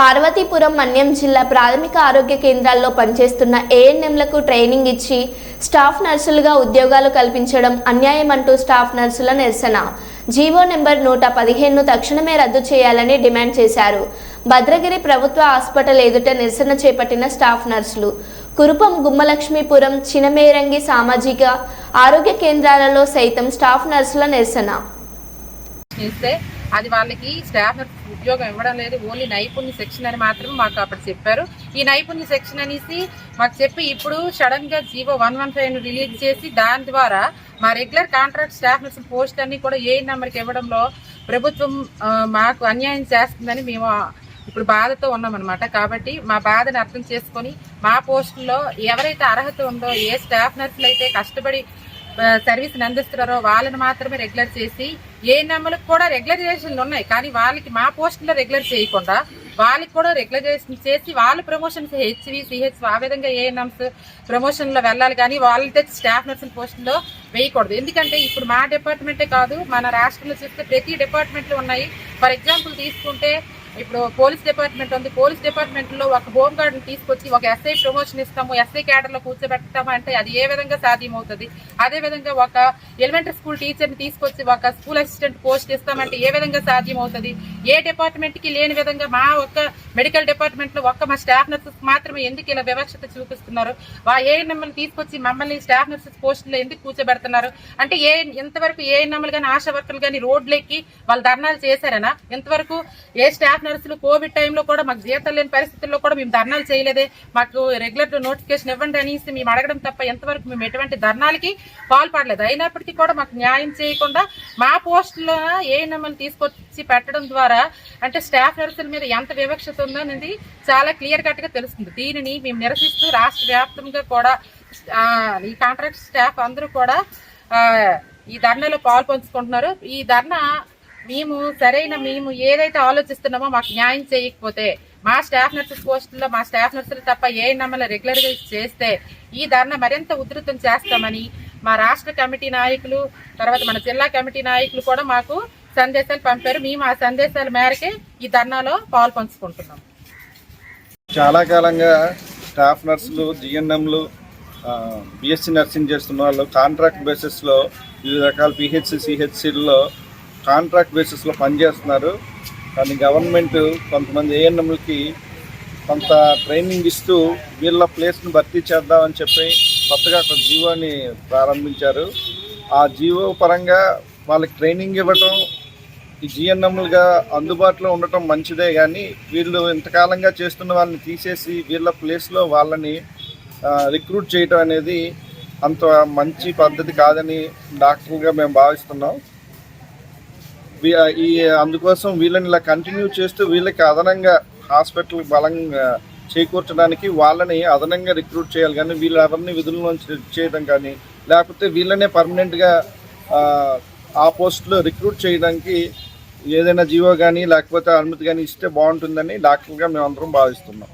పార్వతీపురం మన్యం జిల్లా ప్రాథమిక ఆరోగ్య కేంద్రాల్లో పనిచేస్తున్న ఏఎన్ఎంలకు ట్రైనింగ్ ఇచ్చి స్టాఫ్ నర్సులుగా ఉద్యోగాలు కల్పించడం అన్యాయం అంటూ స్టాఫ్ నర్సుల నిరసన. జీవో నెంబర్ నూట పదిహేనును తక్షణమే రద్దు చేయాలని డిమాండ్ చేశారు. భద్రగిరి ప్రభుత్వ హాస్పిటల్ ఎదుట నిరసన చేపట్టిన స్టాఫ్ నర్సులు. కురుపం గుమ్మలక్ష్మీపురం చినమేరంగి సామాజిక ఆరోగ్య కేంద్రాలలో సైతం స్టాఫ్ నర్సుల నిరసన. అది వాళ్ళకి స్టాఫ్ ఉద్యోగం ఇవ్వడం లేదు. ఓన్లీ నైపుణ్య సెక్షన్ అని మాత్రం మాకు అప్పుడు చెప్పారు. ఈ నైపుణ్య సెక్షన్ అనేసి మాకు చెప్పి ఇప్పుడు సడన్గా GO one one five release చేసి దాని ద్వారా మా regular contract staff nurse post అన్ని కూడా ఏ నెంబర్కి ఇవ్వడంలో ప్రభుత్వం మాకు అన్యాయం చేస్తుందని మేము ఇప్పుడు బాధతో ఉన్నామన్నమాట. కాబట్టి మా బాధను అర్థం చేసుకొని మా పోస్టుల్లో ఎవరైతే అర్హత ఉందో ఏ స్టాఫ్ నర్సులు అయితే కష్టపడి సర్వీస్ అందిస్తున్నారో వాళ్ళని మాత్రమే రెగ్యులర్ చేసి ఏ నెంబర్కి కూడా రెగ్యులరైజేషన్లు ఉన్నాయి. కానీ వాళ్ళకి మా పోస్టులో రెగ్యులర్ చేయకుండా వాళ్ళకి కూడా రెగ్యులరైజేషన్ చేసి వాళ్ళ ప్రమోషన్స్ హెచ్వి సిహెచ్ ఆ విధంగా ఏఎన్ఎంస్ ప్రమోషన్లో వెళ్ళాలి. కానీ వాళ్ళతో స్టాఫ్ నర్సింగ్ పోస్టులో వేయకూడదు. ఎందుకంటే ఇప్పుడు మా డిపార్ట్మెంటే కాదు మన రాష్ట్రంలో చూస్తే ప్రతి డిపార్ట్మెంట్లు ఉన్నాయి. ఫర్ ఎగ్జాంపుల్ తీసుకుంటే ఇప్పుడు పోలీస్ డిపార్ట్మెంట్ ఉంది. పోలీస్ డిపార్ట్మెంట్లో ఒక హోమ్ గార్డ్ తీసుకొచ్చి ఒక ఎస్ఐ ప్రమోషన్ ఇస్తాము ఎస్ఐ క్యాడర్లో కూర్చోబెడతాము అంటే అది ఏ విధంగా సాధ్యమవుతుంది? అదే విధంగా ఒక ఎలిమెంటరీ స్కూల్ టీచర్ని తీసుకొచ్చి ఒక స్కూల్ అసిస్టెంట్ పోస్ట్ ఇస్తామంటే ఏ విధంగా సాధ్యమవుతుంది? ఏ డిపార్ట్మెంట్కి లేని విధంగా మా ఒక్క మెడికల్ డిపార్ట్మెంట్లో ఒక్క మా స్టాఫ్ నర్సెస్ మాత్రమే ఎందుకు ఇలా వివక్షత చూపిస్తున్నారు? ఆ ఏ నెంబర్ని తీసుకొచ్చి మమ్మల్ని స్టాఫ్ నర్సెస్ పోస్ట్లో ఎందుకు కూర్చోబెడుతున్నారు? అంటే ఏ ఇంతవరకు ఏ నెంబర్లు కానీ ఆశా వర్కర్లు కానీ రోడ్లెక్కి వాళ్ళు ధర్నాలు చేశారనా? ఇంతవరకు ఏ స్టాఫ్ నర్సులు కోవిడ్ టైంలో కూడా మాకు జీతం లేని పరిస్థితుల్లో కూడా మేము ధర్నాలు చేయలేదే. మాకు రెగ్యులర్ నోటిఫికేషన్ ఇవ్వండి అనేసి మేము అడగడం తప్ప ఎంతవరకు మేము ఎటువంటి ధర్నాలకి పాల్పడలేదు. అయినప్పటికీ కూడా మాకు న్యాయం చేయకుండా మా పోస్టులో ఏ నెంబర్లు తీసుకొచ్చి పెట్టడం ద్వారా అంటే స్టాఫ్ నర్సుల మీద ఎంత వివక్షత ఉందో అనేది చాలా క్లియర్ కట్గా తెలుస్తుంది. దీనిని మేము నిరసిస్తూ రాష్ట్ర వ్యాప్తంగా కూడా ఈ కాంట్రాక్ట్ స్టాఫ్ అందరూ కూడా ఈ ధర్నాలో పాలు పంచుకుంటున్నారు ఈ ధర్నా మేము సరైన మేము ఏదైతే ఆలోచిస్తున్నామో మాకు న్యాయం చేయకపోతే మా స్టాఫ్ నర్సెస్ పోస్టుల్లో మా స్టాఫ్ నర్సులు తప్ప ఏ నమ్మల రెగ్యులర్గా చేస్తే ఈ ధర్నా మరింత ఉధృతం చేస్తామని మా రాష్ట్ర కమిటీ నాయకులు తర్వాత మన జిల్లా కమిటీ నాయకులు కూడా మాకు సందేశాలు పంపారు. మేము ఆ సందేశాల మేరకే ఈ ధర్నాలో పాలు పంచుకుంటున్నాం. చాలా కాలంగా స్టాఫ్ నర్సులు జిఎన్ఎంలు బిఎస్సి నర్సింగ్ చేస్తున్న వాళ్ళు కాంట్రాక్ట్ బేసిస్లో వివిధ రకాల పిహెచ్సి సిహెచ్సిల్లో కాంట్రాక్ట్ బేసిస్లో పనిచేస్తున్నారు. కానీ గవర్నమెంట్ కొంతమంది ఏఎన్ఎంలకి కొంత ట్రైనింగ్ ఇస్తూ వీళ్ళ ప్లేస్ను భర్తీ చేద్దామని చెప్పి కొత్తగా ఒక జీవోని ప్రారంభించారు. ఆ జీవో పరంగా వాళ్ళకి ట్రైనింగ్ ఇవ్వటం ఈ జిఎన్ఎంలుగా అందుబాటులో ఉండటం మంచిదే. కానీ వీళ్ళు ఇంతకాలంగా చేస్తున్న వాళ్ళని తీసేసి వీళ్ళ ప్లేస్లో వాళ్ళని రిక్రూట్ చేయటం అనేది అంత మంచి పద్ధతి కాదని డాక్టర్గా మేము భావిస్తున్నాం. ఈ అందుకోసం వీళ్ళని ఇలా కంటిన్యూ చేస్తూ వీళ్ళకి అదనంగా హాస్పిటల్ బలంగా చేకూర్చడానికి వాళ్ళని అదనంగా రిక్రూట్ చేయాలి. కానీ వీళ్ళు ఎవరిని విధుల చేయడం కానీ లేకపోతే వీళ్ళనే పర్మనెంట్గా ఆ పోస్ట్లో రిక్రూట్ చేయడానికి ఏదైనా జీవో కానీ లేకపోతే అనుమతి కానీ ఇస్తే బాగుంటుందని డాక్టర్గా మేమందరం భావిస్తున్నాం.